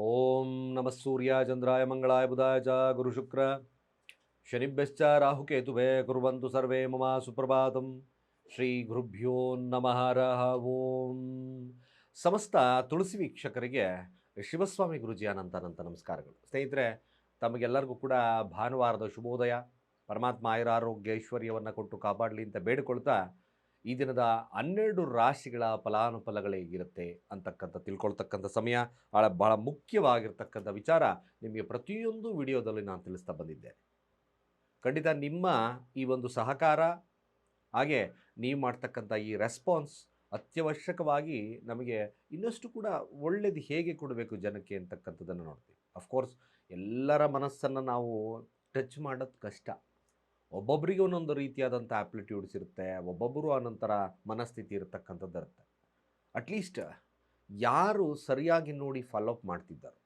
ಓಂ ನಮಃ ಸೂರ್ಯ ಚಂದ್ರಾಯ ಮಂಗಳಾಯ ಬುಧಾಯ ಚ ಗುರು ಶುಕ್ರ. ಶನಿಭ್ಯಶ್ಚ ರಾಹುಕೇತುವೇ ಕುರುವಂತು ಸರ್ವೇ ಮಮ ಸುಪ್ರಭಾತಂ. ಶ್ರೀ ಗುರುಭ್ಯೋ ನಮಃ ರಹ ಓಂ. ಸಮಸ್ತ ತುಳಸಿ ವೀಕ್ಷಕರಿಗೆ ಶಿವಸ್ವಾಮಿ ಗುರುಜಿ ಅನಂತ ಅನಂತ ನಮಸ್ಕಾರಗಳು. ಸ್ನೇಹಿತರೆ, ತಮಗೆಲ್ಲರಿಗೂ ಕೂಡ ಭಾನುವಾರದ ಶುಭೋದಯ. ಪರಮಾತ್ಮ ಆಯುರಾರೋಗ್ಯ ಐಶ್ವರ್ಯವನ್ನು ಕೊಟ್ಟು ಕಾಪಾಡಲಿ ಅಂತ ಬೇಡಿಕೊಳ್ತಾ ಈ ದಿನದ ಹನ್ನೆರಡು ರಾಶಿಗಳ ಫಲಾನುಫಲಗಳು ಹೇಗಿರುತ್ತೆ ಅಂತಕ್ಕಂಥ ತಿಳ್ಕೊಳ್ತಕ್ಕಂಥ ಸಮಯ ಭಾಳ ಮುಖ್ಯವಾಗಿರ್ತಕ್ಕಂಥ ವಿಚಾರ ನಿಮಗೆ ಪ್ರತಿಯೊಂದು ವಿಡಿಯೋದಲ್ಲಿ ನಾನು ತಿಳಿಸ್ತಾ ಬಂದಿದ್ದೇನೆ ಖಂಡಿತ ನಿಮ್ಮ ಈ ಒಂದು ಸಹಕಾರ, ಹಾಗೆ ನೀವು ಮಾಡ್ತಕ್ಕಂಥ ಈ ರೆಸ್ಪಾನ್ಸ್ ಅತ್ಯವಶ್ಯಕವಾಗಿ ನಮಗೆ ಇನ್ನಷ್ಟು ಕೂಡ ಒಳ್ಳೇದು ಹೇಗೆ ಕೊಡಬೇಕು ಜನಕ್ಕೆ ಅಂತಕ್ಕಂಥದ್ದನ್ನು ನೋಡ್ತೀವಿ. ಅಫ್ಕೋರ್ಸ್ ಎಲ್ಲರ ಮನಸ್ಸನ್ನು ನಾವು ಟಚ್ ಮಾಡೋದು ಕಷ್ಟ. ಒಬ್ಬೊಬ್ಬರಿಗೆ ಒಂದೊಂದು ರೀತಿಯಾದಂಥ ಆ್ಯಪ್ಲಿಟ್ಯೂಡ್ಸ್ ಇರುತ್ತೆ, ಒಬ್ಬೊಬ್ಬರು ಆನಂತರ ಮನಸ್ಥಿತಿ ಇರತಕ್ಕಂಥದ್ದು ಇರುತ್ತೆ. ಅಟ್ಲೀಸ್ಟ್ ಯಾರು ಸರಿಯಾಗಿ ನೋಡಿ ಫಾಲೋಅಪ್ ಮಾಡ್ತಿದ್ದಾರೆ.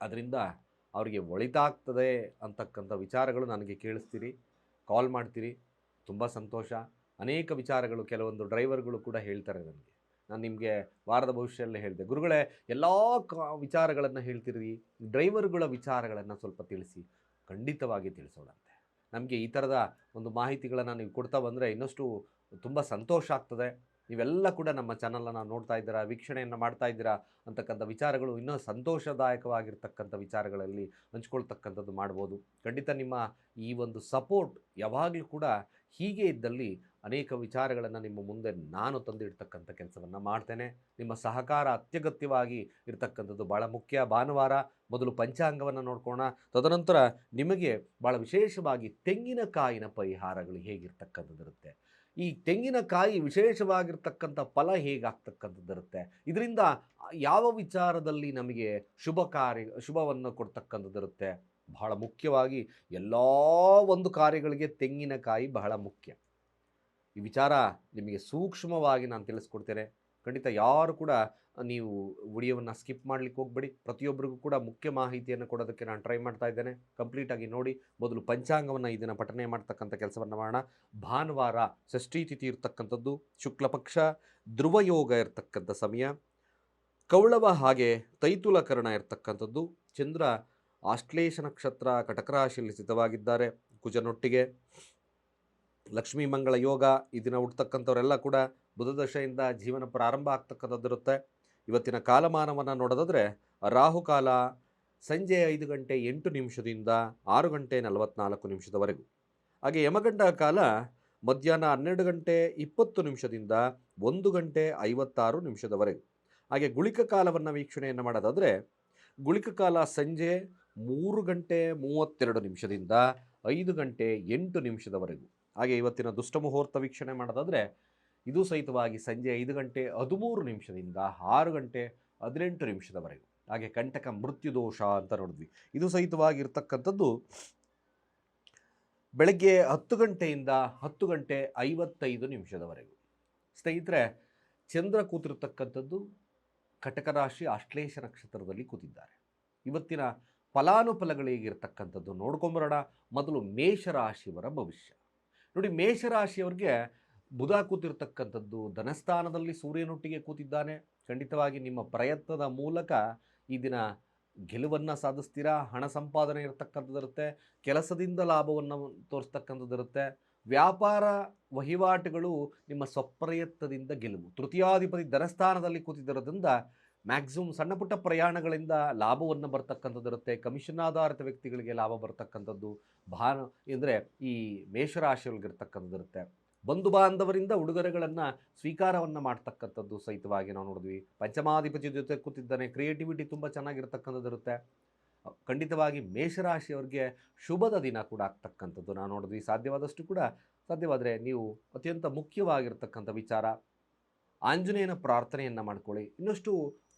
ಅದರಿಂದ ಅವರಿಗೆ ಒಳಿತಾಗ್ತದೆ ಅಂತಕ್ಕಂಥ ವಿಚಾರಗಳು ನನಗೆ ಕೇಳಿಸ್ತೀರಿ ಕಾಲ್ ಮಾಡ್ತೀರಿ, ತುಂಬ ಸಂತೋಷ. ಅನೇಕ ವಿಚಾರಗಳು ಕೆಲವೊಂದು ಡ್ರೈವರ್ಗಳು ಕೂಡ ಹೇಳ್ತಾರೆ ನನಗೆ. ನಾನು ನಿಮಗೆ ವಾರದ ಭವಿಷ್ಯದಲ್ಲೇ ಹೇಳಿದೆ. ಗುರುಗಳೇ, ಎಲ್ಲ ಕ ವಿಚಾರಗಳನ್ನು ಹೇಳ್ತಿರಿ, ಡ್ರೈವರ್ಗಳ ವಿಚಾರಗಳನ್ನು ಸ್ವಲ್ಪ ತಿಳಿಸಿ, ಖಂಡಿತವಾಗಿ ತಿಳಿಸೋಣಂತೆ ನಮಗೆ ಈ ಥರದ ಒಂದು ಮಾಹಿತಿಗಳನ್ನು ನೀವು ಕೊಡ್ತಾ ಬಂದರೆ ಇನ್ನಷ್ಟು ತುಂಬ ಸಂತೋಷ ಆಗ್ತದೆ. ನೀವೆಲ್ಲ ಕೂಡ ನಮ್ಮ ಚಾನಲನ್ನು ನೋಡ್ತಾ ಇದ್ದೀರಾ, ವೀಕ್ಷಣೆಯನ್ನು ಮಾಡ್ತಾ ಇದ್ದೀರಾ ಅಂತಕ್ಕಂಥ ವಿಚಾರಗಳು ಇನ್ನೂ ಸಂತೋಷದಾಯಕವಾಗಿರ್ತಕ್ಕಂಥ ವಿಚಾರಗಳಲ್ಲಿ ಹಂಚ್ಕೊಳ್ತಕ್ಕಂಥದ್ದು ಮಾಡ್ಬೋದು. ಖಂಡಿತ ನಿಮ್ಮ ಈ ಒಂದು ಸಪೋರ್ಟ್ ಯಾವಾಗಲೂ ಕೂಡ ಹೀಗೆ ಇದ್ದಲ್ಲಿ ಅನೇಕ ವಿಚಾರಗಳನ್ನು ನಿಮ್ಮ ಮುಂದೆ ನಾನು ತಂದಿಡ್ತಕ್ಕಂಥ ಕೆಲಸವನ್ನು ಮಾಡ್ತೇನೆ. ನಿಮ್ಮ ಸಹಕಾರ ಅತ್ಯಗತ್ಯವಾಗಿ ಇರತಕ್ಕಂಥದ್ದು ಭಾಳ ಮುಖ್ಯ. ಭಾನುವಾರ ಮೊದಲು ಪಂಚಾಂಗವನ್ನು ನೋಡ್ಕೋಣ. ತದನಂತರ ನಿಮಗೆ ಭಾಳ ವಿಶೇಷವಾಗಿ ತೆಂಗಿನಕಾಯಿನ ಪರಿಹಾರಗಳು ಹೇಗಿರ್ತಕ್ಕಂಥದ್ದಿರುತ್ತೆ. ಈ ತೆಂಗಿನಕಾಯಿ ವಿಶೇಷವಾಗಿರ್ತಕ್ಕಂಥ ಫಲ ಹೇಗಾಗ್ತಕ್ಕಂಥದ್ದಿರುತ್ತೆ? ಇದರಿಂದ ಯಾವ ವಿಚಾರದಲ್ಲಿ ನಮಗೆ ಶುಭ ಕಾರ್ಯ, ಶುಭವನ್ನು ಕೊಡ್ತಕ್ಕಂಥದ್ದಿರುತ್ತೆ? ಬಹಳ ಮುಖ್ಯವಾಗಿ ಎಲ್ಲ ಒಂದು ಕಾರ್ಯಗಳಿಗೆ ತೆಂಗಿನಕಾಯಿ ಬಹಳ ಮುಖ್ಯ. ಈ ವಿಚಾರ ನಿಮಗೆ ಸೂಕ್ಷ್ಮವಾಗಿ ನಾನು ತಿಳಿಸ್ಕೊಡ್ತೇನೆ. ಖಂಡಿತ ಯಾರು ಕೂಡ ನೀವು ವಿಡಿಯೋವನ್ನು ಸ್ಕಿಪ್ ಮಾಡಲಿಕ್ಕೆ ಹೋಗ್ಬೇಡಿ. ಪ್ರತಿಯೊಬ್ಬರಿಗೂ ಕೂಡ ಮುಖ್ಯ ಮಾಹಿತಿಯನ್ನು ಕೊಡೋದಕ್ಕೆ ನಾನು ಟ್ರೈ ಮಾಡ್ತಾ ಇದ್ದೇನೆ. ಕಂಪ್ಲೀಟಾಗಿ ನೋಡಿ, ಮೊದಲು ಪಂಚಾಂಗವನ್ನು ಇದನ್ನು ಪಠನೆ ಮಾಡ್ತಕ್ಕಂಥ ಕೆಲಸವನ್ನು ಮಾಡೋಣ. ಭಾನುವಾರ ಷಷ್ಠಿ ತಿಥಿ ಇರ್ತಕ್ಕಂಥದ್ದು, ಶುಕ್ಲಪಕ್ಷ, ಧ್ರುವಯೋಗ ಇರತಕ್ಕಂಥ ಸಮಯ, ಕೌಳವ ಹಾಗೆ ತೈತುಲಕರಣ ಇರತಕ್ಕಂಥದ್ದು. ಚಂದ್ರ ಆಶ್ಲೇಷ ನಕ್ಷತ್ರ ಕಟಕರಾಶಿಯಲ್ಲಿ ಸ್ಥಿತವಾಗಿದ್ದಾರೆ. ಕುಜನೊಟ್ಟಿಗೆ ಲಕ್ಷ್ಮೀ ಮಂಗಳ ಯೋಗ ಈ ದಿನ ಹುಟ್ಟತಕ್ಕಂಥವರೆಲ್ಲ ಕೂಡ ಬುಧದಶೆಯಿಂದ ಜೀವನ ಪ್ರಾರಂಭ ಆಗ್ತಕ್ಕಂಥದ್ದಿರುತ್ತೆ. ಇವತ್ತಿನ ಕಾಲಮಾನವನ್ನು ನೋಡೋದಾದರೆ ರಾಹುಕಾಲ ಸಂಜೆ ಐದು ಗಂಟೆ ಎಂಟು ನಿಮಿಷದಿಂದ ಆರು ಗಂಟೆ ನಲವತ್ನಾಲ್ಕು ನಿಮಿಷದವರೆಗೂ. ಹಾಗೆ ಯಮಗಂಡ ಕಾಲ ಮಧ್ಯಾಹ್ನ ಹನ್ನೆರಡು ಗಂಟೆ ಇಪ್ಪತ್ತು ನಿಮಿಷದಿಂದ ಒಂದು ಗಂಟೆ ಐವತ್ತಾರು ನಿಮಿಷದವರೆಗೂ. ಹಾಗೆ ಗುಳಿಕ ಕಾಲವನ್ನು ವೀಕ್ಷಣೆಯನ್ನು ಮಾಡೋದಾದರೆ ಗುಳಿಕ ಕಾಲ ಸಂಜೆ ಮೂರು ಗಂಟೆ ಮೂವತ್ತೆರಡು ನಿಮಿಷದಿಂದ ಐದು ಗಂಟೆ ಎಂಟು ನಿಮಿಷದವರೆಗೂ. ಹಾಗೆ ಇವತ್ತಿನ ದುಷ್ಟ ಮುಹೂರ್ತ ವೀಕ್ಷಣೆ ಮಾಡೋದಾದರೆ, ಇದು ಸಹಿತವಾಗಿ ಸಂಜೆ ಐದು ಗಂಟೆ ಹದಿಮೂರು ನಿಮಿಷದಿಂದ ಆರು ಗಂಟೆ ಹದಿನೆಂಟು ನಿಮಿಷದವರೆಗೂ, ಹಾಗೆ ಕಂಟಕ ಮೃತ್ಯು ದೋಷ ಅಂತ ನೋಡಿದ್ವಿ. ಇದು ಸಹಿತವಾಗಿ ಇರ್ತಕ್ಕಂಥದ್ದು ಬೆಳಗ್ಗೆ ಹತ್ತು ಗಂಟೆಯಿಂದ ಹತ್ತು ಗಂಟೆ ಐವತ್ತೈದು ನಿಮಿಷದವರೆಗೂ. ಸ್ನೇಹಿತರೆ, ಚಂದ್ರ ಕೂತಿರ್ತಕ್ಕಂಥದ್ದು ಕಟಕ ರಾಶಿ ಆಶ್ಲೇಷ ನಕ್ಷತ್ರದಲ್ಲಿ ಕೂತಿದ್ದಾರೆ. ಇವತ್ತಿನ ಫಲಾನುಫಲಗಳಿಗೆ ಇರತಕ್ಕಂಥದ್ದು ನೋಡ್ಕೊಂಬರೋಣ. ಮೊದಲು ಮೇಷರಾಶಿಯವರ ಭವಿಷ್ಯ. ನೋಡಿ ಮೇಷರಾಶಿಯವ್ರಿಗೆ ಬುಧ ಕೂತಿರ್ತಕ್ಕಂಥದ್ದು ಧನಸ್ಥಾನದಲ್ಲಿ ಸೂರ್ಯನೊಟ್ಟಿಗೆ ಕೂತಿದ್ದಾನೆ. ಖಂಡಿತವಾಗಿ ನಿಮ್ಮ ಪ್ರಯತ್ನದ ಮೂಲಕ ಈ ದಿನ ಗೆಲುವನ್ನು ಸಾಧಿಸ್ತೀರಾ? ಹಣ ಸಂಪಾದನೆ ಇರತಕ್ಕಂಥದ್ದಿರುತ್ತೆ. ಕೆಲಸದಿಂದ ಲಾಭವನ್ನು ತೋರಿಸ್ತಕ್ಕಂಥದ್ದಿರುತ್ತೆ. ವ್ಯಾಪಾರ ವಹಿವಾಟುಗಳು ನಿಮ್ಮ ಸ್ವಪ್ರಯತ್ನದಿಂದ ಗೆಲುವು. ತೃತೀಯಾಧಿಪತಿ ಧನಸ್ಥಾನದಲ್ಲಿ ಕೂತಿದ್ದರೋದ್ರಿಂದ ಮ್ಯಾಕ್ಸಿಮಮ್ ಸಣ್ಣ ಪುಟ್ಟ ಪ್ರಯಾಣಗಳಿಂದ ಲಾಭವನ್ನು ಬರ್ತಕ್ಕಂಥದ್ದು ಇರುತ್ತೆ. ಕಮಿಷನ್ ಆಧಾರಿತ ವ್ಯಕ್ತಿಗಳಿಗೆ ಲಾಭ ಬರ್ತಕ್ಕಂಥದ್ದು ಭಾನು ಅಂದರೆ ಈ ಮೇಷರಾಶಿಯೊಳಗಿರ್ತಕ್ಕಂಥದ್ದಿರುತ್ತೆ ಬಂಧು ಬಾಂಧವರಿಂದ ಉಡುಗೊರೆಗಳನ್ನು ಸ್ವೀಕಾರವನ್ನು ಮಾಡ್ತಕ್ಕಂಥದ್ದು ಸಹಿತವಾಗಿ ನಾವು ನೋಡಿದ್ವಿ. ಪಂಚಮಾಧಿಪತಿ ಜೊತೆ ಕೂತಿದ್ದಾನೆ ಕ್ರಿಯೇಟಿವಿಟಿ ತುಂಬ ಚೆನ್ನಾಗಿರ್ತಕ್ಕಂಥದ್ದಿರುತ್ತೆ ಖಂಡಿತವಾಗಿ ಮೇಷರಾಶಿಯವ್ರಿಗೆ ಶುಭದ ದಿನ ಕೂಡ ಆಗ್ತಕ್ಕಂಥದ್ದು ನಾವು ನೋಡಿದ್ವಿ. ಸಾಧ್ಯವಾದಷ್ಟು ಕೂಡ ಸಾಧ್ಯವಾದರೆ ನೀವು ಅತ್ಯಂತ ಮುಖ್ಯವಾಗಿರ್ತಕ್ಕಂಥ ವಿಚಾರ. ಆಂಜನೇಯನ ಪ್ರಾರ್ಥನೆಯನ್ನು ಮಾಡ್ಕೊಳ್ಳಿ. ಇನ್ನಷ್ಟು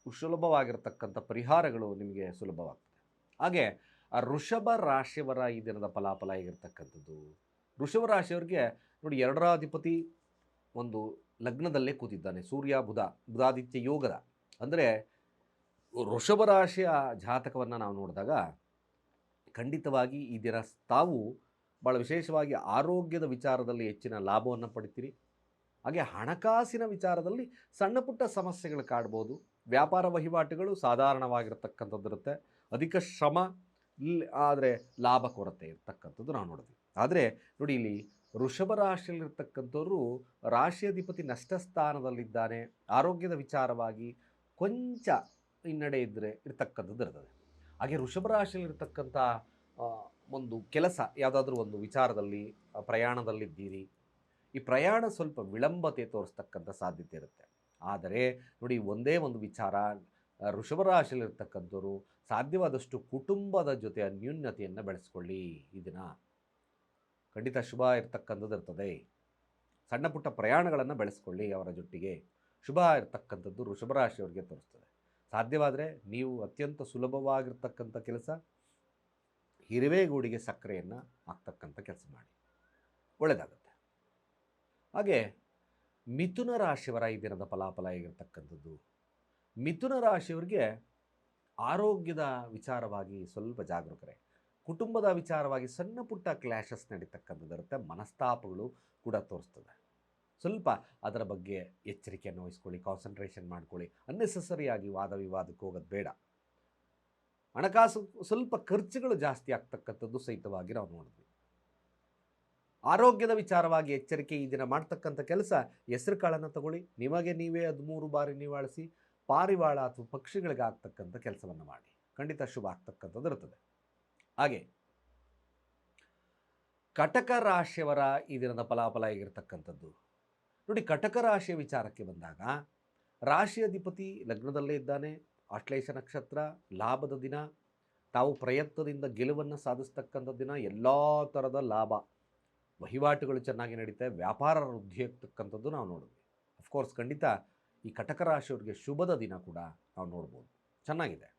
ಸುಲಭವಾಗಿರ್ತಕ್ಕಂಥ ಪರಿಹಾರಗಳು ನಿಮಗೆ ಸುಲಭವಾಗ್ತದೆ. ಹಾಗೆ ಆ ಋಷಭ ರಾಶಿಯವರ ಈ ದಿನದ ಫಲಾಫಲ ಹೇಗಿರ್ತಕ್ಕಂಥದ್ದು? ಋಷಭ ರಾಶಿಯವರಿಗೆ ನೋಡಿ ಎರಡರ ಅಧಿಪತಿ ಒಂದು ಲಗ್ನದಲ್ಲೇ ಕೂತಿದ್ದಾನೆ, ಸೂರ್ಯ, ಬುಧ, ಬುಧಾದಿತ್ಯ ಯೋಗದ. ಅಂದರೆ ಋಷಭ ರಾಶಿಯ ಜಾತಕವನ್ನು ನಾವು ನೋಡಿದಾಗ ಖಂಡಿತವಾಗಿ ಈ ದಿನ ತಾವು ಭಾಳ ವಿಶೇಷವಾಗಿ ಆರೋಗ್ಯದ ವಿಚಾರದಲ್ಲಿ ಹೆಚ್ಚಿನ ಲಾಭವನ್ನು ಪಡಿತೀರಿ. ಹಾಗೆ ಹಣಕಾಸಿನ ವಿಚಾರದಲ್ಲಿ ಸಣ್ಣ ಪುಟ್ಟ ಸಮಸ್ಯೆಗಳು ಕಾಡ್ಬೋದು. ವ್ಯಾಪಾರ ವಹಿವಾಟುಗಳು ಸಾಧಾರಣವಾಗಿರ್ತಕ್ಕಂಥದ್ದಿರುತ್ತೆ ಅಧಿಕ ಶ್ರಮ ಆದರೆ ಲಾಭ ಕೊರತೆ ಇರ್ತಕ್ಕಂಥದ್ದು ನಾವು ನೋಡಿದ್ವಿ. ಆದರೆ ನೋಡಿ ಇಲ್ಲಿ ವೃಷಭ ರಾಶಿಯಲ್ಲಿರ್ತಕ್ಕಂಥವ್ರು ರಾಶಿಯಾಧಿಪತಿ ನಷ್ಟ ಸ್ಥಾನದಲ್ಲಿದ್ದಾನೆ. ಆರೋಗ್ಯದ ವಿಚಾರವಾಗಿ ಕೊಂಚ ಹಿನ್ನಡೆ ಇದ್ದರೆ ಇರ್ತಕ್ಕಂಥದ್ದು ಇರ್ತದೆ. ಹಾಗೆ ವೃಷಭ ರಾಶಿಯಲ್ಲಿರ್ತಕ್ಕಂಥ ಒಂದು ಕೆಲಸ ಯಾವುದಾದ್ರೂ ಒಂದು ವಿಚಾರದಲ್ಲಿ ಪ್ರಯಾಣದಲ್ಲಿದ್ದೀರಿ. ಈ ಪ್ರಯಾಣ ಸ್ವಲ್ಪ ವಿಳಂಬತೆ ತೋರಿಸ್ತಕ್ಕಂಥ ಸಾಧ್ಯತೆ ಇರುತ್ತೆ. ಆದರೆ ನೋಡಿ ಒಂದೇ ಒಂದು ವಿಚಾರ ಋಷಭ ವೃಷಭ ರಾಶಿಯಲ್ಲಿರ್ತಕ್ಕಂಥವ್ರು ಸಾಧ್ಯವಾದಷ್ಟು ಕುಟುಂಬದ ಜೊತೆ ಅನ್ಯೂನ್ಯತೆಯನ್ನು ಬೆಳೆಸ್ಕೊಳ್ಳಿ ಈ ದಿನ. ಖಂಡಿತ ಶುಭ ಇರ್ತಕ್ಕಂಥದ್ದು ಇರ್ತದೆ. ಸಣ್ಣ ಪುಟ್ಟ ಪ್ರಯಾಣಗಳನ್ನು ಬೆಳೆಸ್ಕೊಳ್ಳಿ ಅವರ ಜೊತೆಗೆ ಶುಭ ಇರ್ತಕ್ಕಂಥದ್ದು ರಾಶಿ ರಾಶಿಯವರಿಗೆ ತೋರಿಸ್ತದೆ. ಸಾಧ್ಯವಾದರೆ ನೀವು ಅತ್ಯಂತ ಸುಲಭವಾಗಿರ್ತಕ್ಕಂಥ ಕೆಲಸ, ಹಿರಿವೇಗೂಡಿಗೆ ಸಕ್ಕರೆಯನ್ನು ಹಾಕ್ತಕ್ಕಂಥ ಕೆಲಸ ಮಾಡಿ. ಒಳ್ಳೆಯದಾಗುತ್ತೆ ಹಾಗೆ ಮಿಥುನ ರಾಶಿಯವರ ಈ ದಿನದ ಫಲಾಫಲ ಹೇಗಿರ್ತಕ್ಕಂಥದ್ದು? ಮಿಥುನ ರಾಶಿಯವರಿಗೆ ಆರೋಗ್ಯದ ವಿಚಾರವಾಗಿ ಸ್ವಲ್ಪ ಜಾಗರೂಕರೇ. ಕುಟುಂಬದ ವಿಚಾರವಾಗಿ ಸಣ್ಣ ಪುಟ್ಟ ಕ್ಲ್ಯಾಶಸ್ ನಡೀತಕ್ಕಂಥದ್ದು ಇರುತ್ತೆ, ಮನಸ್ತಾಪಗಳು ಕೂಡ ತೋರಿಸ್ತದೆ. ಸ್ವಲ್ಪ ಅದರ ಬಗ್ಗೆ ಎಚ್ಚರಿಕೆಯನ್ನು ವಹಿಸ್ಕೊಳ್ಳಿ ಕಾನ್ಸಂಟ್ರೇಷನ್ ಮಾಡ್ಕೊಳ್ಳಿ ಅನ್ನೆಸೆಸರಿಯಾಗಿ ವಾದ ವಿವಾದಕ್ಕೆ ಹೋಗೋದು ಬೇಡ. ಹಣಕಾಸು ಸ್ವಲ್ಪ ಖರ್ಚುಗಳು ಜಾಸ್ತಿ ಆಗ್ತಕ್ಕಂಥದ್ದು ಸಹಿತವಾಗಿ ನಾವು ನೋಡಿದ್ವಿ. ಆರೋಗ್ಯದ ವಿಚಾರವಾಗಿ ಎಚ್ಚರಿಕೆ ಈ ದಿನ ಮಾಡ್ತಕ್ಕಂಥ ಕೆಲಸ. ಹೆಸರು ಕಾಳನ್ನು ತಗೊಳ್ಳಿ. ನಿಮಗೆ ನೀವೇ ಹದಿಮೂರು ಬಾರಿ ನಿವಾಳಿಸಿ, ಪಾರಿವಾಳ ಅಥವಾ ಪಕ್ಷಿಗಳಿಗೆ ಆಗ್ತಕ್ಕಂಥ ಕೆಲಸವನ್ನು ಮಾಡಿ ಖಂಡಿತ ಶುಭ ಆಗ್ತಕ್ಕಂಥದ್ದು ಇರ್ತದೆ ಹಾಗೆ, ಕಟಕ ರಾಶಿಯವರ ಈ ದಿನದ ಫಲಾಫಲ ಆಗಿರ್ತಕ್ಕಂಥದ್ದು ನೋಡಿ, ಕಟಕ ರಾಶಿಯ ವಿಚಾರಕ್ಕೆ ಬಂದಾಗ, ರಾಶಿ ಅಧಿಪತಿ ಲಗ್ನದಲ್ಲೇ ಇದ್ದಾನೆ. ಆಶ್ಲೇಷ ನಕ್ಷತ್ರ, ಲಾಭದ ದಿನ. ತಾವು ಪ್ರಯತ್ನದಿಂದ ಗೆಲುವನ್ನು ಸಾಧಿಸ್ತಕ್ಕಂಥ ದಿನ. ಎಲ್ಲ ಥರದ ಲಾಭ. ವಹಿವಾಟುಗಳು ಚೆನ್ನಾಗಿ ನಡೀತವೆ ವ್ಯಾಪಾರ ವೃದ್ಧಿ ಆಗ್ತಕ್ಕಂಥದ್ದು ನಾವು ನೋಡಿದ್ವಿ. ಅಫ್ಕೋರ್ಸ್ ಖಂಡಿತ ಈ ಕಟಕ ರಾಶಿಯವ್ರಿಗೆ ಶುಭದ ದಿನ ಕೂಡ ನಾವು ನೋಡ್ಬೋದು. ಚೆನ್ನಾಗಿದೆ.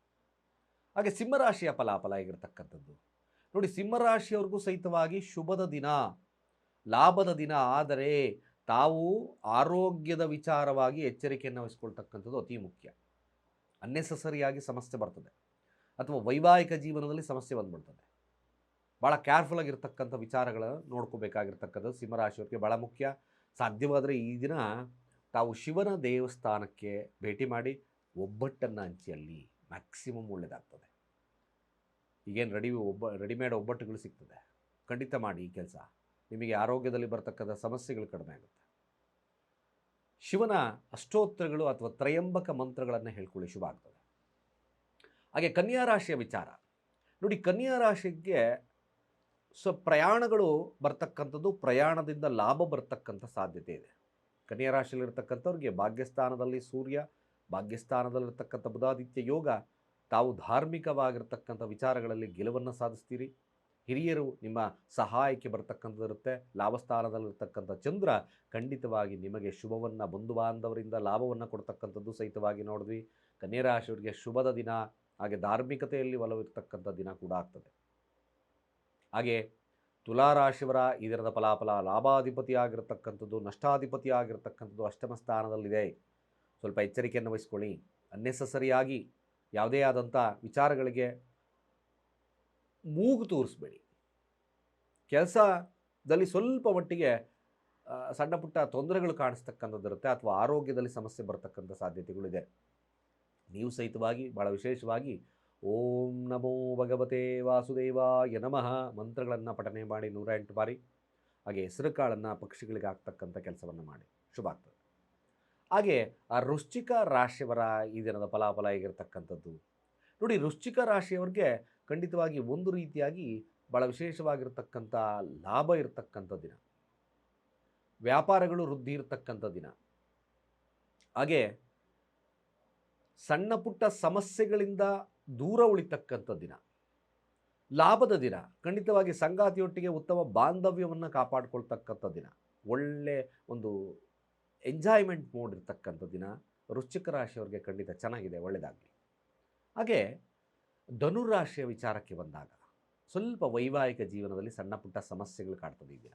ಹಾಗೆ ಸಿಂಹರಾಶಿಯ ಫಲಾಫಲ ಆಗಿರ್ತಕ್ಕಂಥದ್ದು. ನೋಡಿ ಸಿಂಹರಾಶಿಯವ್ರಿಗೂ ಸಹಿತವಾಗಿ ಶುಭದ ದಿನ. ಲಾಭದ ದಿನ, ಆದರೆ ತಾವು ಆರೋಗ್ಯದ ವಿಚಾರವಾಗಿ ಎಚ್ಚರಿಕೆಯನ್ನು ವಹಿಸ್ಕೊಳ್ತಕ್ಕಂಥದ್ದು ಅತಿ ಮುಖ್ಯ. ಅನ್ನೆಸಸರಿಯಾಗಿ ಸಮಸ್ಯೆ ಬರ್ತದೆ. ಅಥವಾ ವೈವಾಹಿಕ ಜೀವನದಲ್ಲಿ ಸಮಸ್ಯೆ ಬಂದ್ಬಿಡ್ತದೆ. ಭಾಳ ಕೇರ್ಫುಲ್ ಆಗಿರ್ತಕ್ಕಂಥ ವಿಚಾರಗಳನ್ನು ನೋಡ್ಕೋಬೇಕಾಗಿರ್ತಕ್ಕಂಥದ್ದು ಸಿಂಹರಾಶಿಯವರಿಗೆ ಭಾಳ ಮುಖ್ಯ. ಸಾಧ್ಯವಾದರೆ ಈ ದಿನ ತಾವು ಶಿವನ ದೇವಸ್ಥಾನಕ್ಕೆ ಭೇಟಿ ಮಾಡಿ ಒಬ್ಬಟ್ಟನ್ನು ಹಂಚಿಯಲ್ಲಿ ಮ್ಯಾಕ್ಸಿಮಮ್ ಒಳ್ಳೆಯದಾಗ್ತದೆ ಈಗೇನು ರೆಡಿ ಒಬ್ಬ ರೆಡಿಮೇಡ್ ಒಬ್ಬಟ್ಟುಗಳು ಸಿಗ್ತದೆ. ಖಂಡಿತ ಮಾಡಿ ಈ ಕೆಲಸ. ನಿಮಗೆ ಆರೋಗ್ಯದಲ್ಲಿ ಬರ್ತಕ್ಕಂಥ ಸಮಸ್ಯೆಗಳು ಕಡಿಮೆ ಆಗುತ್ತೆ. ಶಿವನ ಅಷ್ಟೋತ್ತರಗಳು ಅಥವಾ ತ್ರಯಂಬಕ ಮಂತ್ರಗಳನ್ನು ಹೇಳ್ಕೊಳ್ಳಿ, ಶುಭ ಆಗ್ತದೆ. ಹಾಗೆ ಕನ್ಯಾ ರಾಶಿಯ ವಿಚಾರ. ನೋಡಿ, ಕನ್ಯಾ ರಾಶಿಗೆ ಸೊ ಪ್ರಯಾಣಗಳು ಬರ್ತಕ್ಕಂಥದ್ದು ಪ್ರಯಾಣದಿಂದ ಲಾಭ ಬರ್ತಕ್ಕಂಥ ಸಾಧ್ಯತೆ ಇದೆ. ಕನ್ಯಾ ರಾಶಿಯಲ್ಲಿರ್ತಕ್ಕಂಥವ್ರಿಗೆ ಭಾಗ್ಯಸ್ಥಾನದಲ್ಲಿ ಸೂರ್ಯ, ಭಾಗ್ಯಸ್ಥಾನದಲ್ಲಿರ್ತಕ್ಕಂಥ ಬುಧಾದಿತ್ಯ ಯೋಗ, ತಾವು ಧಾರ್ಮಿಕವಾಗಿರ್ತಕ್ಕಂಥ ವಿಚಾರಗಳಲ್ಲಿ ಗೆಲುವನ್ನು ಸಾಧಿಸ್ತೀರಿ. ಹಿರಿಯರು ನಿಮ್ಮ ಸಹಾಯಕ್ಕೆ ಬರ್ತಕ್ಕಂಥದ್ದಿರುತ್ತೆ. ಲಾಭಸ್ಥಾನದಲ್ಲಿರ್ತಕ್ಕಂಥ ಚಂದ್ರ ಖಂಡಿತವಾಗಿ ನಿಮಗೆ ಶುಭವನ್ನು, ಬಂಧು ಬಾಂಧವರಿಂದ ಲಾಭವನ್ನು ಕೊಡ್ತಕ್ಕಂಥದ್ದು ಸಹಿತವಾಗಿ ನೋಡಿದ್ವಿ. ಕನ್ಯಾ ರಾಶಿಯವರಿಗೆ ಶುಭದ ದಿನ, ಹಾಗೆ ಧಾರ್ಮಿಕತೆಯಲ್ಲಿ ಒಲವಿರ್ತಕ್ಕಂಥ ದಿನ ಕೂಡ ಆಗ್ತದೆ. ಹಾಗೆ ತುಲಾರಾಶಿವರ ಈ ದಿನದ ಫಲಾಫಲ ಲಾಭಾಧಿಪತಿ ಆಗಿರತಕ್ಕಂಥದ್ದು ನಷ್ಟಾಧಿಪತಿ ಆಗಿರತಕ್ಕಂಥದ್ದು ಅಷ್ಟಮ ಸ್ಥಾನದಲ್ಲಿದೆ. ಸ್ವಲ್ಪ ಎಚ್ಚರಿಕೆಯನ್ನು ವಹಿಸ್ಕೊಳ್ಳಿ. ಅನ್ನೆಸಸರಿಯಾಗಿ ಯಾವುದೇ ಆದಂಥ ವಿಚಾರಗಳಿಗೆ ಮೂಗು ತೋರಿಸ್ಬೇಡಿ. ಕೆಲಸದಲ್ಲಿ ಸ್ವಲ್ಪ ಮಟ್ಟಿಗೆ ಸಣ್ಣ ಪುಟ್ಟ ತೊಂದರೆಗಳು ಕಾಣಿಸ್ತಕ್ಕಂಥದ್ದಿರುತ್ತೆ ಅಥವಾ ಆರೋಗ್ಯದಲ್ಲಿ ಸಮಸ್ಯೆ ಬರತಕ್ಕಂಥ ಸಾಧ್ಯತೆಗಳಿದೆ. ನೀವು ಸಹಿತವಾಗಿ ಭಾಳ ವಿಶೇಷವಾಗಿ ಓಂ ನಮೋ ಭಗವತೆ ವಾಸುದೇವಾಯ ನಮಃ. ಮಂತ್ರಗಳನ್ನು ಪಠನೆ ಮಾಡಿ ನೂರ ಎಂಟು ಬಾರಿ. ಹಾಗೆ ಹೆಸರು ಕಾಳನ್ನು ಪಕ್ಷಿಗಳಿಗೆ ಹಾಕ್ತಕ್ಕಂಥ ಕೆಲಸವನ್ನು ಮಾಡಿ. ಶುಭ ಆಗ್ತದೆ. ಹಾಗೆ ಆ ವೃಶ್ಚಿಕ ರಾಶಿಯವರ ಈ ದಿನದ ಫಲಾಫಲ ಹೇಗಿರ್ತಕ್ಕಂಥದ್ದು? ನೋಡಿ, ವೃಶ್ಚಿಕ ರಾಶಿಯವರಿಗೆ ಖಂಡಿತವಾಗಿ ಒಂದು ರೀತಿಯಾಗಿ ಭಾಳ ವಿಶೇಷವಾಗಿರ್ತಕ್ಕಂಥ ಲಾಭ ಇರತಕ್ಕಂಥ ದಿನ. ವ್ಯಾಪಾರಗಳು ವೃದ್ಧಿ ಇರತಕ್ಕಂಥ ದಿನ. ಹಾಗೆ ಸಣ್ಣ ಪುಟ್ಟ ಸಮಸ್ಯೆಗಳಿಂದ ದೂರ ಉಳಿತಕ್ಕಂಥ ದಿನ. ಲಾಭದ ದಿನ. ಖಂಡಿತವಾಗಿ ಸಂಗಾತಿಯೊಟ್ಟಿಗೆ ಉತ್ತಮ ಬಾಂಧವ್ಯವನ್ನು ಕಾಪಾಡಿಕೊಳ್ತಕ್ಕಂಥ ದಿನ. ಒಳ್ಳೆ ಒಂದು ಎಂಜಾಯ್ಮೆಂಟ್ ಮೋಡ್ ಇರ್ತಕ್ಕಂಥ ದಿನ. ವೃಶ್ಚಿಕ ರಾಶಿಯವರಿಗೆ ಖಂಡಿತ ಚೆನ್ನಾಗಿದೆ ಒಳ್ಳೆಯದಾಗಲಿ ಹಾಗೆ ಧನುರಾಶಿಯ ವಿಚಾರಕ್ಕೆ ಬಂದಾಗ ಸ್ವಲ್ಪ ವೈವಾಹಿಕ ಜೀವನದಲ್ಲಿ ಸಣ್ಣ ಪುಟ್ಟ ಸಮಸ್ಯೆಗಳು ಕಾಡ್ತದೆ ಈ ದಿನ.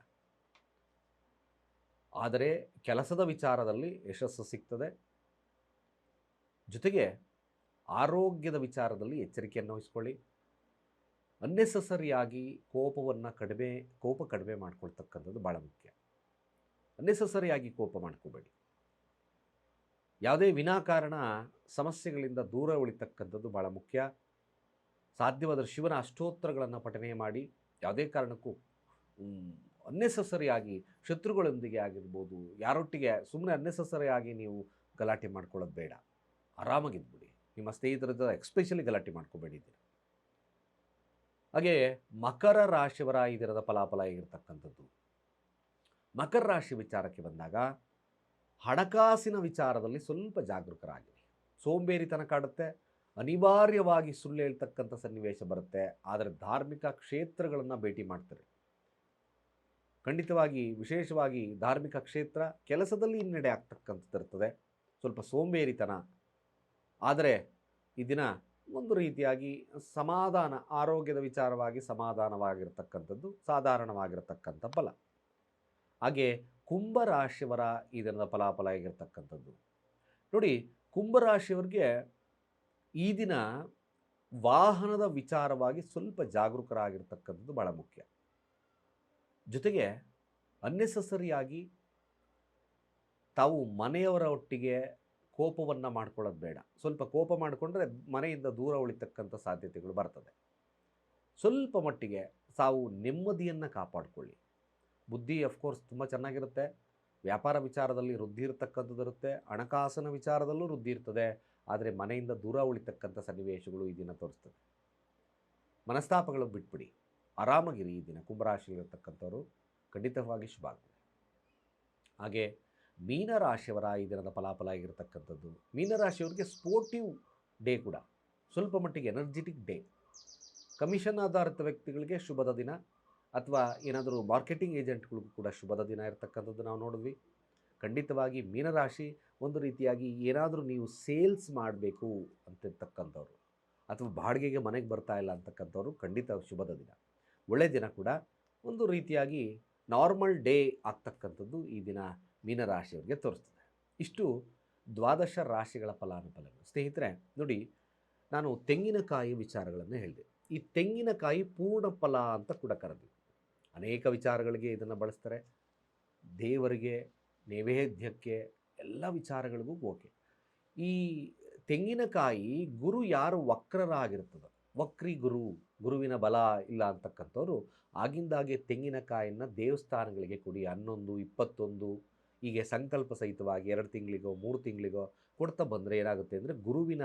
ಆದರೆ ಕೆಲಸದ ವಿಚಾರದಲ್ಲಿ ಯಶಸ್ಸು ಸಿಗ್ತದೆ. ಜೊತೆಗೆ ಆರೋಗ್ಯದ ವಿಚಾರದಲ್ಲಿ ಎಚ್ಚರಿಕೆಯನ್ನು ವಹಿಸ್ಕೊಳ್ಳಿ. ಅನ್ನೆಸಸರಿಯಾಗಿ ಕೋಪವನ್ನು ಕಡಿಮೆ, ಕೋಪ ಕಡಿಮೆ ಮಾಡ್ಕೊಳ್ತಕ್ಕಂಥದ್ದು ಭಾಳ ಮುಖ್ಯ. ಅನ್ನೆಸಸರಿಯಾಗಿ ಕೋಪ ಮಾಡ್ಕೋಬೇಡಿ. ಯಾವುದೇ ವಿನಾಕಾರಣ ಸಮಸ್ಯೆಗಳಿಂದ ದೂರ ಉಳಿತಕ್ಕಂಥದ್ದು ಭಾಳ ಮುಖ್ಯ. ಸಾಧ್ಯವಾದರೆ ಶಿವನ ಅಷ್ಟೋತ್ತರಗಳನ್ನು ಪಠನೆ ಮಾಡಿ, ಯಾವುದೇ ಕಾರಣಕ್ಕೂ ಅನ್ನೆಸಸರಿಯಾಗಿ ಶತ್ರುಗಳೊಂದಿಗೆ ಆಗಿರ್ಬೋದು, ಯಾರೊಟ್ಟಿಗೆ ಸುಮ್ಮನೆ ಅನ್ನೆಸಸರಿಯಾಗಿ ನೀವು ಗಲಾಟೆ ಮಾಡ್ಕೊಳ್ಳೋದು ಬೇಡ. ಆರಾಮಾಗಿದ್ಬಿಡಿ ನಿಮ್ಮ ಸ್ನೇಹಿತರ ಜೊತೆ ಎಕ್ಸ್ಪೆಷಲಿ ಗಲಾಟೆ ಮಾಡ್ಕೋಬೇಡಿದ್ದೀರಿ ಹಾಗೆ ಮಕರ ರಾಶಿಯವರ ಈ ದಿನದ ಫಲಾಫಲ ಆಗಿರ್ತಕ್ಕಂಥದ್ದು ಮಕರ ರಾಶಿ ವಿಚಾರಕ್ಕೆ ಬಂದಾಗ ಹಣಕಾಸಿನ ವಿಚಾರದಲ್ಲಿ ಸ್ವಲ್ಪ ಜಾಗರೂಕರಾಗಿರಿ. ಸೋಂಬೇರಿತನ ಕಾಡುತ್ತೆ, ಅನಿವಾರ್ಯವಾಗಿ ಸುಳ್ಳು ಹೇಳ್ತಕ್ಕಂಥ ಸನ್ನಿವೇಶ ಬರುತ್ತೆ, ಆದರೆ ಧಾರ್ಮಿಕ ಕ್ಷೇತ್ರಗಳನ್ನು ಭೇಟಿ ಮಾಡ್ತಾರೆ. ಖಂಡಿತವಾಗಿ, ವಿಶೇಷವಾಗಿ ಧಾರ್ಮಿಕ ಕ್ಷೇತ್ರ ಕೆಲಸದಲ್ಲಿ ಹಿನ್ನಡೆ ಆಗ್ತಕ್ಕಂಥದ್ದು ಇರ್ತದೆ ಸ್ವಲ್ಪ ಸೋಂಬೇರಿತನ ಆದರೆ ಈ ದಿನ ಒಂದು ರೀತಿಯಾಗಿ ಸಮಾಧಾನ, ಆರೋಗ್ಯದ ವಿಚಾರವಾಗಿ ಸಮಾಧಾನವಾಗಿರತಕ್ಕಂಥದ್ದು, ಸಾಧಾರಣವಾಗಿರತಕ್ಕಂಥ ಫಲ ಹಾಗೆ ಕುಂಭರಾಶಿಯವರ ಈ ದಿನದ ಫಲಾಫಲ ಆಗಿರ್ತಕ್ಕಂಥದ್ದು ನೋಡಿ, ಕುಂಭರಾಶಿಯವರಿಗೆ ಈ ದಿನ ವಾಹನದ ವಿಚಾರವಾಗಿ ಸ್ವಲ್ಪ ಜಾಗರೂಕರಾಗಿರ್ತಕ್ಕಂಥದ್ದು ಭಾಳ ಮುಖ್ಯ. ಜೊತೆಗೆ ಅನ್ನೆಸಸರಿಯಾಗಿ ತಾವು ಮನೆಯವರ ಒಟ್ಟಿಗೆ ಕೋಪವನ್ನು ಮಾಡ್ಕೊಳ್ಳೋದು ಬೇಡ. ಸ್ವಲ್ಪ ಕೋಪ ಮಾಡಿಕೊಂಡ್ರೆ ಮನೆಯಿಂದ ದೂರ ಉಳಿತಕ್ಕಂಥ ಸಾಧ್ಯತೆಗಳು ಬರ್ತದೆ. ಸ್ವಲ್ಪ ಮಟ್ಟಿಗೆ ತಾವು ನೆಮ್ಮದಿಯನ್ನು ಕಾಪಾಡಿಕೊಳ್ಳಿ. ಬುದ್ಧಿ ಅಫ್ಕೋರ್ಸ್ ತುಂಬ ಚೆನ್ನಾಗಿರುತ್ತೆ. ವ್ಯಾಪಾರ ವಿಚಾರದಲ್ಲಿ ವೃದ್ಧಿ ಇರತಕ್ಕಂಥದ್ದು ಇರುತ್ತೆ. ಹಣಕಾಸಿನ ವಿಚಾರದಲ್ಲೂ ವೃದ್ಧಿ ಇರ್ತದೆ. ಆದರೆ ಮನೆಯಿಂದ ದೂರ ಉಳಿತಕ್ಕಂಥ ಸನ್ನಿವೇಶಗಳು ಈ ದಿನ ತೋರಿಸ್ತದೆ. ಮನಸ್ತಾಪಗಳು ಬಿಟ್ಬಿಡಿ. ಆರಾಮಾಗಿರಿ ಈ ದಿನ. ಕುಂಭರಾಶಿಯಲ್ಲಿರ್ತಕ್ಕಂಥವ್ರು ಖಂಡಿತವಾಗಿ ಶುಭ ಆಗ್ತದೆ ಹಾಗೆ ಮೀನರಾಶಿಯವರ ಈ ದಿನದ ಫಲಾಫಲ ಆಗಿರತಕ್ಕಂಥದ್ದು. ಮೀನರಾಶಿಯವರಿಗೆ ಸ್ಪೋರ್ಟಿವ್ ಡೇ ಕೂಡ. ಸ್ವಲ್ಪ ಮಟ್ಟಿಗೆ ಎನರ್ಜೆಟಿಕ್ ಡೇ ಕಮಿಷನ್ ಆಧಾರಿತ ವ್ಯಕ್ತಿಗಳಿಗೆ ಶುಭದ ದಿನ ಅಥವಾ ಏನಾದರೂ ಮಾರ್ಕೆಟಿಂಗ್ ಏಜೆಂಟ್ಗಳಿಗೂ ಕೂಡ ಶುಭದ ದಿನ ಇರತಕ್ಕಂಥದ್ದು ನಾವು ನೋಡಿದ್ವಿ. ಖಂಡಿತವಾಗಿ ಮೀನರಾಶಿ ಒಂದು ರೀತಿಯಾಗಿ ಏನಾದರೂ ನೀವು ಸೇಲ್ಸ್ ಮಾಡಬೇಕು ಅಂತಿರ್ತಕ್ಕಂಥವ್ರು ಅಥವಾ ಬಾಡಿಗೆಗೆ ಮನೆಗೆ ಬರ್ತಾ ಇಲ್ಲ ಅಂತಕ್ಕಂಥವ್ರು ಖಂಡಿತ ಶುಭದ ದಿನ. ಒಳ್ಳೆಯ ದಿನ ಕೂಡ ಒಂದು ರೀತಿಯಾಗಿ ನಾರ್ಮಲ್ ಡೇ ಆಗ್ತಕ್ಕಂಥದ್ದು ಈ ದಿನ ಮೀನರಾಶಿಯವರಿಗೆ ತೋರಿಸ್ತದೆ. ಇಷ್ಟು ದ್ವಾದಶ ರಾಶಿಗಳ ಫಲಾನುಫಲಗಳು. ಸ್ನೇಹಿತರೆ, ನೋಡಿ, ನಾನು ತೆಂಗಿನಕಾಯಿ ವಿಚಾರಗಳನ್ನು ಹೇಳಿದೆ. ಈ ತೆಂಗಿನಕಾಯಿ ಪೂರ್ಣ ಫಲ ಅಂತ ಕೂಡ ಕರೆದ್ವಿ. ಅನೇಕ ವಿಚಾರಗಳಿಗೆ ಇದನ್ನು ಬಳಸ್ತಾರೆ. ದೇವರಿಗೆ, ನೈವೇದ್ಯಕ್ಕೆ, ಎಲ್ಲ ವಿಚಾರಗಳಿಗೂ ಓಕೆ. ಈ ತೆಂಗಿನಕಾಯಿ ಗುರು ಯಾರು ವಕ್ರರಾಗಿರ್ತದೋ, ವಕ್ರಿ ಗುರು, ಗುರುವಿನ ಬಲ ಇಲ್ಲ ಅಂತಕ್ಕಂಥವ್ರು, ಆಗಿಂದಾಗೆ ತೆಂಗಿನಕಾಯಿಯನ್ನು ದೇವಸ್ಥಾನಗಳಿಗೆ ಕೊಡಿ, ಹನ್ನೊಂದು, ಇಪ್ಪತ್ತೊಂದು ಹೀಗೆ ಸಂಕಲ್ಪ ಸಹಿತವಾಗಿ ಎರಡು ತಿಂಗಳಿಗೋ, ಮೂರು ತಿಂಗಳಿಗೋ ಕೊಡ್ತಾ ಬಂದರೆ ಏನಾಗುತ್ತೆ ಅಂದರೆ ಗುರುವಿನ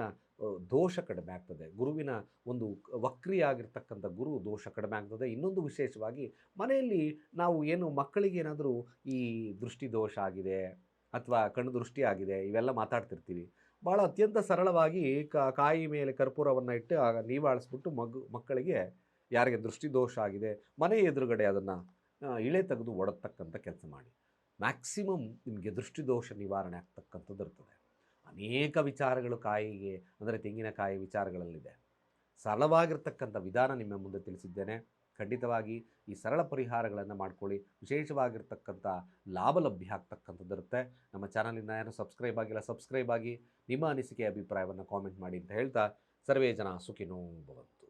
ದೋಷ ಕಡಿಮೆ ಆಗ್ತದೆ. ಗುರುವಿನ ಒಂದು ವಕ್ರಿಯಾಗಿರ್ತಕ್ಕಂಥ ಗುರು ದೋಷ ಕಡಿಮೆ ಆಗ್ತದೆ. ಇನ್ನೊಂದು ವಿಶೇಷವಾಗಿ ಮನೆಯಲ್ಲಿ ನಾವು ಏನು ಮಕ್ಕಳಿಗೆ ಏನಾದರೂ ಈ ದೃಷ್ಟಿ ದೋಷ ಆಗಿದೆ ಅಥವಾ ಕಣ್ಣು ದೃಷ್ಟಿ ಆಗಿದೆ, ಇವೆಲ್ಲ ಮಾತಾಡ್ತಿರ್ತೀವಿ. ಭಾಳ ಅತ್ಯಂತ ಸರಳವಾಗಿ ಕಾಯಿ ಮೇಲೆ ಕರ್ಪೂರವನ್ನು ಇಟ್ಟು ನೀವಾಳಿಸ್ಬಿಟ್ಟು ಮಗು, ಮಕ್ಕಳಿಗೆ ಯಾರಿಗೆ ದೃಷ್ಟಿ ದೋಷ ಆಗಿದೆ, ಮನೆ ಎದುರುಗಡೆ ಅದನ್ನು ಇಳೆ ತೆಗೆದು ಒಡತಕ್ಕಂಥ ಕೆಲಸ ಮಾಡಿ. ಮ್ಯಾಕ್ಸಿಮಮ್ ನಿಮಗೆ ದೃಷ್ಟಿದೋಷ ನಿವಾರಣೆ ಆಗ್ತಕ್ಕಂಥದ್ದು ಇರ್ತದೆ. ಅನೇಕ ವಿಚಾರಗಳು ಕಾಯಿಗೆ, ಅಂದರೆ ತೆಂಗಿನಕಾಯಿ ವಿಚಾರಗಳಲ್ಲಿದೆ. ಸರಳವಾಗಿರ್ತಕ್ಕಂಥ ವಿಧಾನ ನಿಮ್ಮ ಮುಂದೆ ತಿಳಿಸಿದ್ದೇನೆ. ಖಂಡಿತವಾಗಿ ಈ ಸರಳ ಪರಿಹಾರಗಳನ್ನು ಮಾಡ್ಕೊಳ್ಳಿ. ವಿಶೇಷವಾಗಿರ್ತಕ್ಕಂಥ ಲಾಭ ಲಭ್ಯ ಆಗ್ತಕ್ಕಂಥದ್ದು ಇರುತ್ತೆ. ನಮ್ಮ ಚಾನಲಿಂದ ಏನು ಸಬ್ಸ್ಕ್ರೈಬ್ ಆಗಿಲ್ಲ, ಸಬ್ಸ್ಕ್ರೈಬ್ ಆಗಿ ನಿಮ್ಮ ಅನಿಸಿಕೆ, ಅಭಿಪ್ರಾಯವನ್ನು ಕಾಮೆಂಟ್ ಮಾಡಿ ಅಂತ ಹೇಳ್ತಾ, ಸರ್ವೇ ಜನ ಸುಖಿನೋ ಭವಂತು.